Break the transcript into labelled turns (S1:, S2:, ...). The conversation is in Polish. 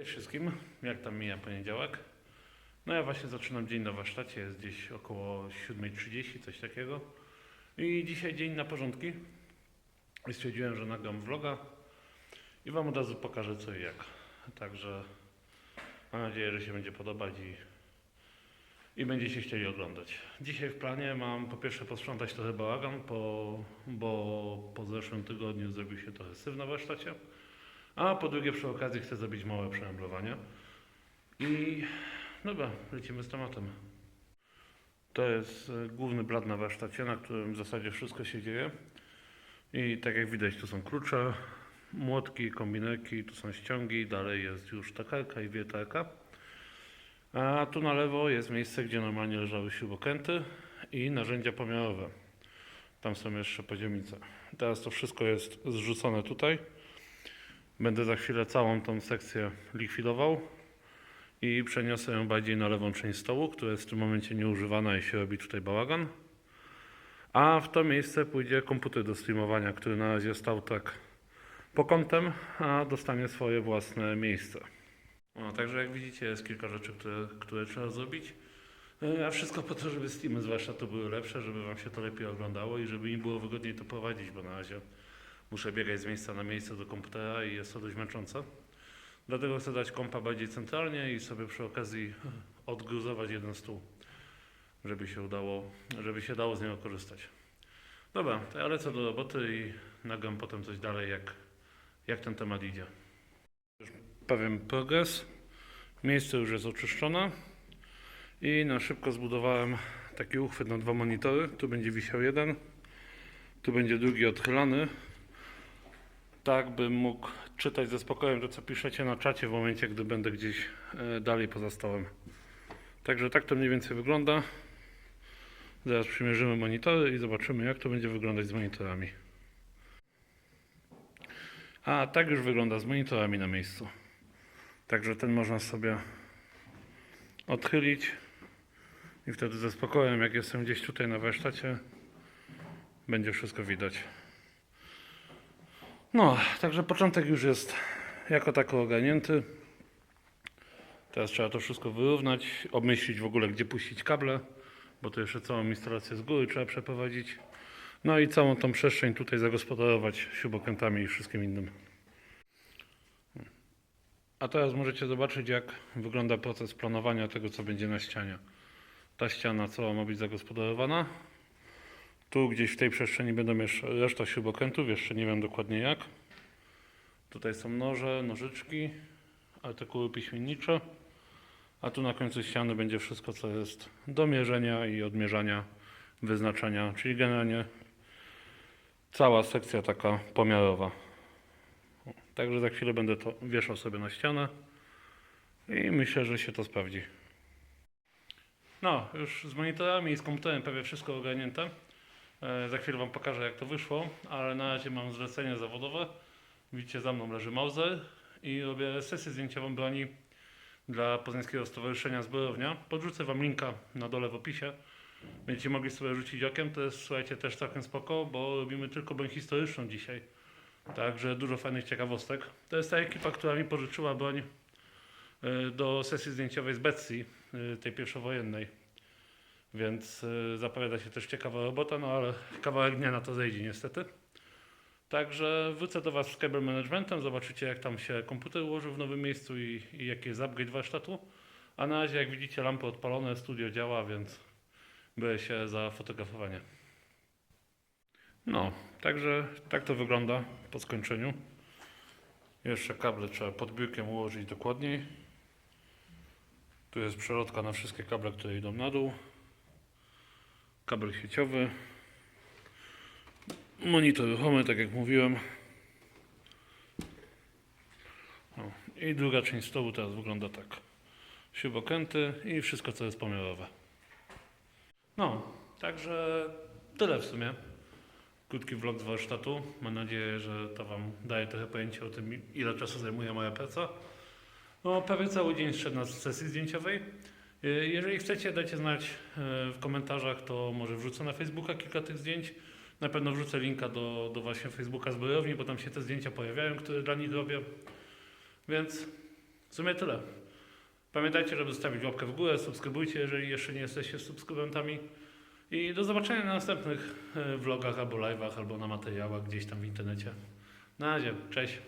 S1: Cześć wszystkim, jak tam mija poniedziałek? No ja właśnie zaczynam dzień na warsztacie, jest gdzieś około 7.30, coś takiego. I dzisiaj dzień na porządki. I stwierdziłem, że nagram vloga i Wam od razu pokażę co i jak. Także mam nadzieję, że się będzie podobać i, i będziecie chcieli oglądać. Dzisiaj w planie mam po pierwsze posprzątać trochę bałagan, po, bo po zeszłym tygodniu zrobił się trochę syf na warsztacie. A po drugie przy okazji chcę zrobić małe przemeblowanie. I dobra, lecimy z tematem. To jest e, główny blat na warsztacie, na którym w zasadzie wszystko się dzieje. I tak jak widać, tu są klucze, młotki, kombinerki, tu są ściągi, dalej jest już takarka i wiertarka. A tu na lewo jest miejsce, gdzie normalnie leżały śrubokręty i narzędzia pomiarowe. Tam są jeszcze poziomice. Teraz to wszystko jest zrzucone tutaj. Będę za chwilę całą tą sekcję likwidował i przeniosę ją bardziej na lewą część stołu, która jest w tym momencie nieużywana i się robi tutaj bałagan. A w to miejsce pójdzie komputer do streamowania, który na razie stał tak po kątem, a dostanie swoje własne miejsce. No, także jak widzicie jest kilka rzeczy, które, które trzeba zrobić. E, A wszystko po to, żeby streamy zwłaszcza to były lepsze, żeby Wam się to lepiej oglądało i żeby mi było wygodniej to prowadzić, bo na razie muszę biegać z miejsca na miejsce do komputera i jest to dość męczące. Dlatego chcę dać kompa bardziej centralnie i sobie przy okazji odgruzować jeden stół, żeby się udało, żeby się dało z niego korzystać. Dobra, to ja lecę do roboty i nagram potem coś dalej, jak, jak ten temat idzie. Pewien progres. Miejsce już jest oczyszczone i na szybko zbudowałem taki uchwyt na dwa monitory. Tu będzie wisiał jeden, tu będzie drugi odchylany, tak bym mógł czytać ze spokojem to, co piszecie na czacie w momencie, gdy będę gdzieś e, dalej poza stołem. Także tak to mniej więcej wygląda. Zaraz przymierzymy monitory i zobaczymy, jak to będzie wyglądać z monitorami. A tak już wygląda z monitorami na miejscu. Także ten można sobie odchylić i wtedy ze spokojem, jak jestem gdzieś tutaj na warsztacie, będzie wszystko widać. No, także początek już jest jako tako ogarnięty. Teraz trzeba to wszystko wyrównać, obmyślić w ogóle, gdzie puścić kable, bo to jeszcze całą instalację z góry trzeba przeprowadzić. No i całą tą przestrzeń tutaj zagospodarować śrubokrętami i wszystkim innym. A teraz możecie zobaczyć, jak wygląda proces planowania tego, co będzie na ścianie. Ta ściana cała ma być zagospodarowana. Tu gdzieś w tej przestrzeni będą jeszcze reszta śrubokrętów, jeszcze nie wiem dokładnie jak. Tutaj są noże, nożyczki, artykuły piśmiennicze. A tu na końcu ściany będzie wszystko, co jest do mierzenia i odmierzania, wyznaczenia, czyli generalnie cała sekcja taka pomiarowa. Także za chwilę będę to wieszał sobie na ścianę i myślę, że się to sprawdzi. No, już z monitorami i z komputerem prawie wszystko ogarnięte. E, Za chwilę Wam pokażę, jak to wyszło, ale na razie mam zlecenie zawodowe. Widzicie, za mną leży Mauser i robię sesję zdjęciową broni dla Poznańskiego Stowarzyszenia Zbrojownia. Podrzucę Wam linka na dole w opisie. Będziecie mogli sobie rzucić okiem. To jest, słuchajcie, też całkiem spoko, bo robimy tylko broń historyczną dzisiaj. Także dużo fajnych ciekawostek. To jest ta ekipa, która mi pożyczyła broń e, do sesji zdjęciowej z Betsy, e, tej pierwszowojennej. Więc y, zapowiada się też ciekawa robota, no ale kawałek dnia na to zejdzie niestety. Także wrócę do Was z cable managementem, zobaczycie jak tam się komputer ułożył w nowym miejscu i, i jaki jest upgrade warsztatu. A na razie jak widzicie lampy odpalone, studio działa, więc biorę się za fotografowanie. No, także tak to wygląda po skończeniu. Jeszcze kable trzeba pod biurkiem ułożyć dokładniej. Tu jest przelotka na wszystkie kable, które idą na dół kabel sieciowy, monitor ruchomy, tak jak mówiłem. O, I druga część stołu teraz wygląda tak. Śrubokręty i wszystko, co jest pomiarowe. No, także tyle w sumie. Krótki vlog z warsztatu. Mam nadzieję, że to Wam daje trochę pojęcie o tym, ile czasu zajmuje moja praca. No, prawie cały dzień szedł na sesji zdjęciowej. Y, Jeżeli chcecie, dajcie znać y, w komentarzach, to może wrzucę na Facebooka kilka tych zdjęć. Na pewno wrzucę linka do, do właśnie Facebooka zbrojowni, bo tam się te zdjęcia pojawiają, które dla nich robię. Więc W sumie tyle. Pamiętajcie, żeby zostawić łapkę w górę, subskrybujcie, jeżeli jeszcze nie jesteście subskrybentami. I do zobaczenia na następnych e, vlogach albo live'ach, albo na materiałach gdzieś tam w internecie. Na razie, cześć.